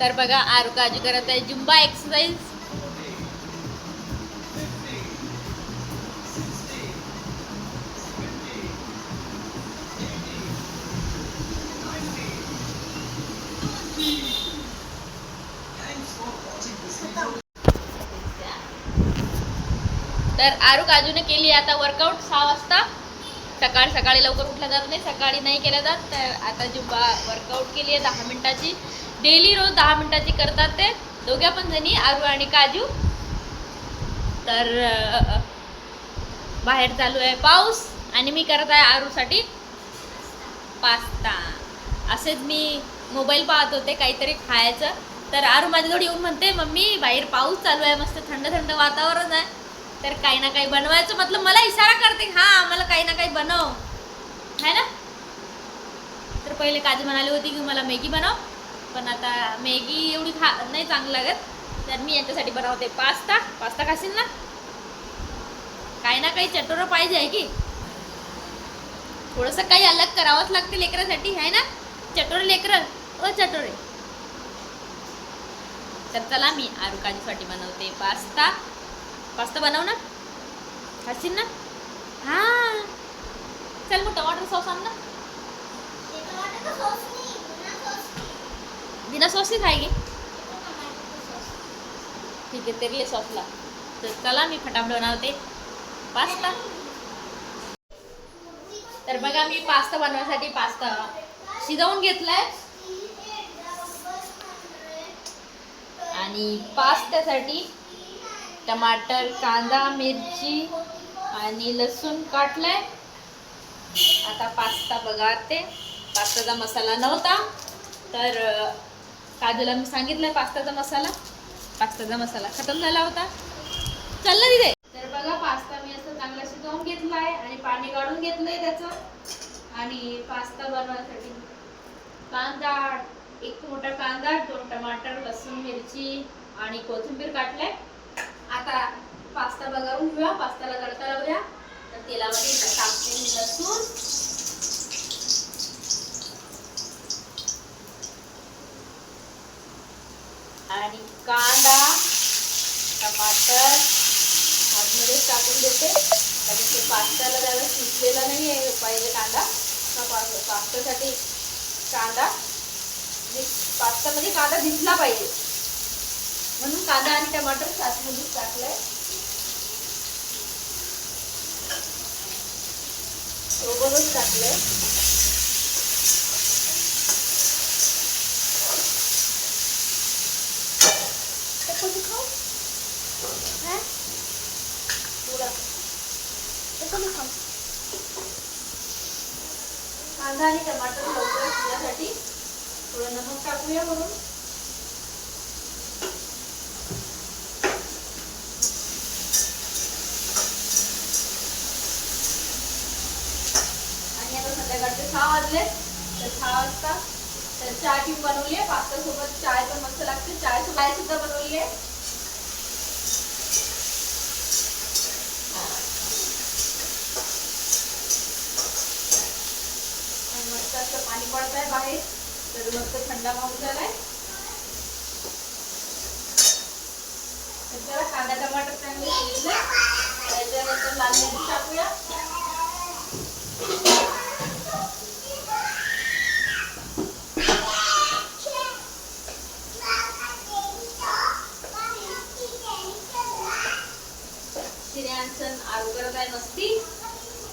तर बघा आरू काजू करत आहे जुंबा एक्सरसाइज तर आरू काजूने केली आता वर्कआउट सहा वाजता. सकाळ सकाळी लवकर उठला जात नाही सकाळी नाही केलं जात. तर आता जुंबा वर्कआउट केली आहे दहा मिनिटाची. डेली रोज दहा मिनटाची करतात ते. दोघ्या पण जणी आरू आणि काजू. तर बाहेर चालू आहे पाऊस आणि मी करत आहे आरूसाठी पास्ता. असेच मी मोबाईल पाहत होते काहीतरी खायचं. तर आरू माझ्याजवळ येऊन म्हणते मम्मी बाहेर पाऊस चालू आहे मस्त थंड थंड वातावरण आहे. तर काही ना काही बनवायचं. मतलब मला इशारा करते हां आम्हाला काही ना काही बनव. है ना? तर पहिले काजू म्हणाली होती की मला मॅगी बनव. पण आता मॅगी एवढी खा नाही चांगली लागत. तर मी यांच्यासाठी बनवते पास्ता. पास्ता खाशील ना? काही ना काही चटोरं पाहिजे आहे की? थोडंसं काही अलग करावंच लागते लेकरासाठी आहे ना? चटोरे लेकरं ओ चटोरे तर चला मी आरुकाजीसाठी बनवते पास्ता. पास्ता बनव ना. खाशील ना? हा. चल मग टमाटर सॉस आण ना. बिना सॉस ही खाएगी ठीक आहे तेरे लिए सॉस ला. तर चला मी फटाफट बनवते. पास्ता. तर बघा मी पास्ता बनवण्यासाठी पास्ता शिजवून घेतलाय. आणि पास्त्यासाठी टमाटर कांदा मिरची आणि लसूण काटलाय. आता पास्ता बघा ते पास्ताचा मसाला नव्हता तर काजूला मी सांगितलंय पास्ताचा मसाला. पास्ताचा मसाला खतम झाला होता. चाललं तिथे. तर बघा पास्ता मी असं चांगला शिजवून घेतलाय आणि पाणी काढून घेतलंय त्याचं. आणि पास्ता बनवण्यासाठी कांदा एक मोठा कांदा दोन टमाटर लसूण मिरची आणि कोथिंबीर काटलाय. आता पास्ता बघावून घेऊया. पास्ताला तडका लावूया तर तेलामध्ये टाकते लसूण. आणि कांदा टमाटर आतमध्येच टाकून देते. कारण ते पास्ताला त्यावेळेस शिजलेला नाही आहे पाहिजे कांदा पास्तासाठी पास्त्यासाठी कांदा पास्त्यामध्ये कांदा दिसला पाहिजे. म्हणून कांदा आणि टमाटर आतमध्येच टाकलंय. सोबतच टाकलंय. आहे कांदा आणि टमाटर लवकर शिजण्यासाठी थोडं नमक टाकूया म्हणून आणि आता संध्याकाळचे सहा वाजले. तर सहा वाजता तर चहा टी बनवली आहे पास्ता सोबत चाय पण मस्त लागते. चाय चाय सुद्धा बनवली आहे आणि मस्त पाणी पडत आहे बाहेर तर मस्त थंडा पाऊस झालाय त्याला कांदा टमाटर चांगले शिजले. त्याच्यानंतर लाल मिरची टाकूया. श्रेयांसन आरू करत आहे मस्ती.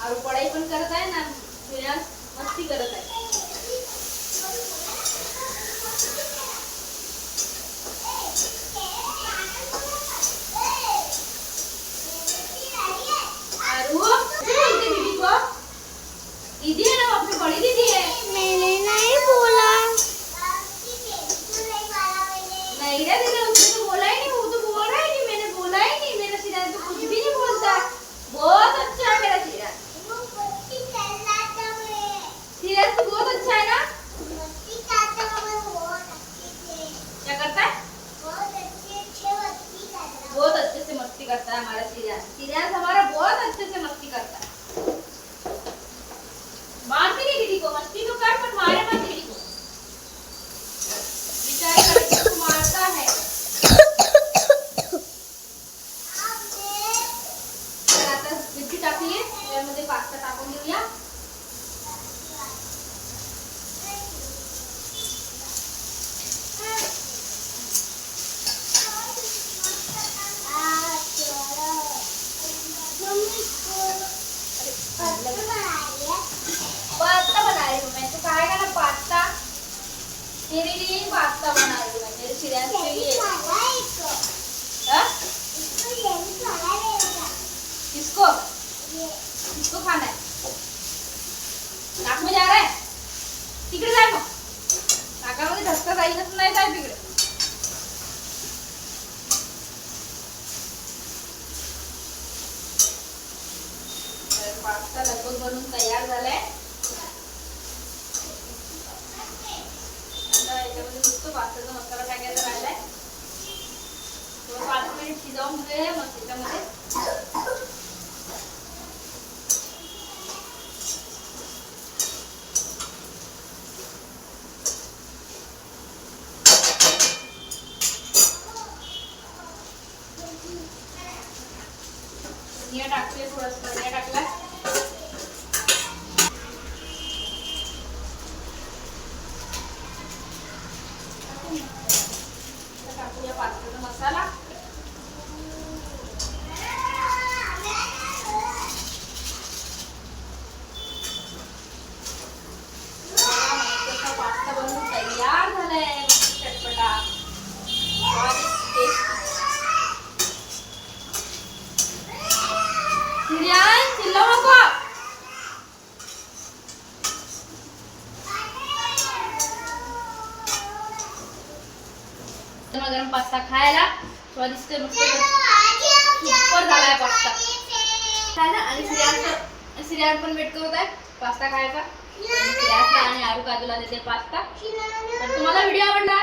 आरू पडाई पण करत आहे ना श्रेयांस मस्ती करत आहे आरू क्या बोलते दीदी को दीदी है ना वो अपनी बड़ी दीदी है मैंने नहीं बोला नहीं रे दीदी उसने तो बोला ही नहीं वो तो बोल रहा ही नहीं मैंने बोला ही नहीं मेरा सिराज तो कुछ भी नहीं बोलता बहुत अच्छा है मेरा सिराज सिराज तो बहुत अच्छा है ना क्या करता है बहुत अच्छे से मस्ती करता है हमारा सिराज सिराज हमारा बहुत अच्छे से मस्ती करता है मारती नहीं दीदी को मस्ती तो कर पर मारे मत दीदी को विचार कर श्रेयांश के लिए हाँ? किसको किसको खाना है नाक में जा रहा है तिकडे जाय मग नाकामध्ये धसका नाही जाय तिकडे? तर पास्ता लगभग बनून तयार झालाय. आता याच्यामध्ये नुसतं पास्ताचा मसाला टाकायचा राहिलाय. थोडं पाच मिनिट शिजवून घेऊया मग त्याच्यामध्ये धनिया टाकते थोडस धनिया टाकला आता टाकूया पास्त्याचा मसाला मस्तसा पास्ता बनवून तयार झालाय मस्त चटपटा स्वादिष्ट tasty. सिरियान चिल्लाव नको गरम गरम पास्ता खायला. स्वादिष्ट मस्त. सुपर झालाय पास्ता. खायला आणि सिरियान सिरियान पण वेट करत आहे. पास्ता खायचा. सिरियासला आणि आरू काजूला देते पास्ता. तर तुम्हाला व्हिडिओ आवडला